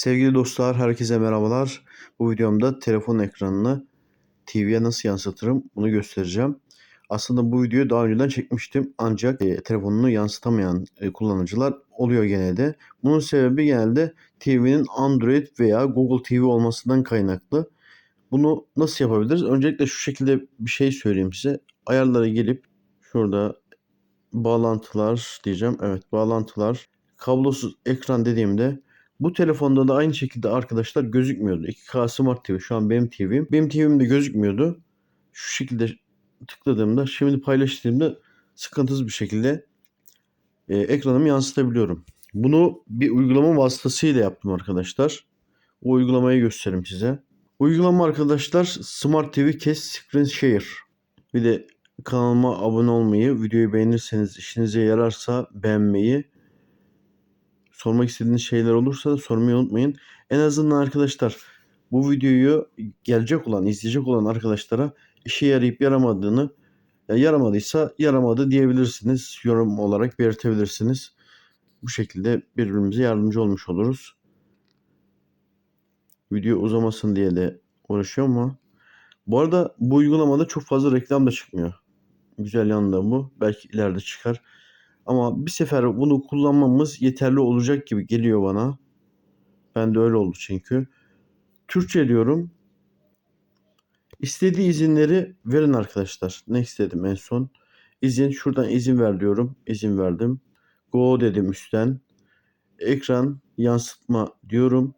Sevgili dostlar, herkese merhabalar. Bu videomda telefon ekranını TV'ye nasıl yansıtırım bunu göstereceğim. Aslında bu videoyu daha önceden çekmiştim ancak e, telefonunu yansıtamayan e, kullanıcılar oluyor genelde. Bunun sebebi genelde TV'nin Android veya Google TV olmasından kaynaklı. Bunu nasıl yapabiliriz? Öncelikle şu şekilde bir şey söyleyeyim size. Ayarlara gelip şurada bağlantılar diyeceğim. Evet bağlantılar. Kablosuz ekran dediğimde bu telefonda da aynı şekilde arkadaşlar gözükmüyordu. 2K Smart TV şu an benim TV'm. Benim TV'mde gözükmüyordu. Şu şekilde tıkladığımda şimdi paylaştığımda sıkıntısız bir şekilde e, ekranımı yansıtabiliyorum. Bunu bir uygulama vasıtasıyla yaptım arkadaşlar. O uygulamayı göstereyim size. Uygulama arkadaşlar Smart TV Kes Screen Share. Bir de kanalıma abone olmayı, videoyu beğenirseniz işinize yararsa beğenmeyi, sormak istediğiniz şeyler olursa sormayı unutmayın. En azından arkadaşlar bu videoyu gelecek olan, izleyecek olan arkadaşlara işe yarayıp yaramadığını, ya yaramadıysa yaramadı diyebilirsiniz. Yorum olarak belirtebilirsiniz. Bu şekilde birbirimize yardımcı olmuş oluruz. Video uzamasın diye de uğraşıyorum ama bu arada bu uygulamada çok fazla reklam da çıkmıyor. Güzel yanı da bu. Belki ileride çıkar. Ama bir sefer bunu kullanmamız yeterli olacak gibi geliyor bana. Ben de öyle oldu çünkü. Türkçe diyorum. İstediği izinleri verin arkadaşlar. Ne istedim en son? İzin. Şuradan izin ver diyorum. İzin verdim. Go dedim üstten. Ekran yansıtma diyorum.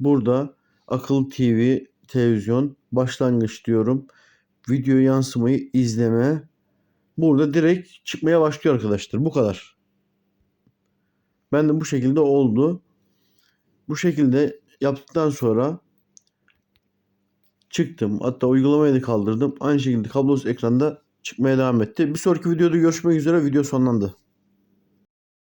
Burada akıllı TV, televizyon, başlangıç diyorum. Video yansımayı izleme. Burada direkt çıkmaya başlıyor arkadaşlar. Bu kadar. Ben de bu şekilde oldu. Bu şekilde yaptıktan sonra çıktım. Hatta uygulamayı da kaldırdım. Aynı şekilde kablosuz ekranda çıkmaya devam etti. Bir sonraki videoda görüşmek üzere. Video sonlandı.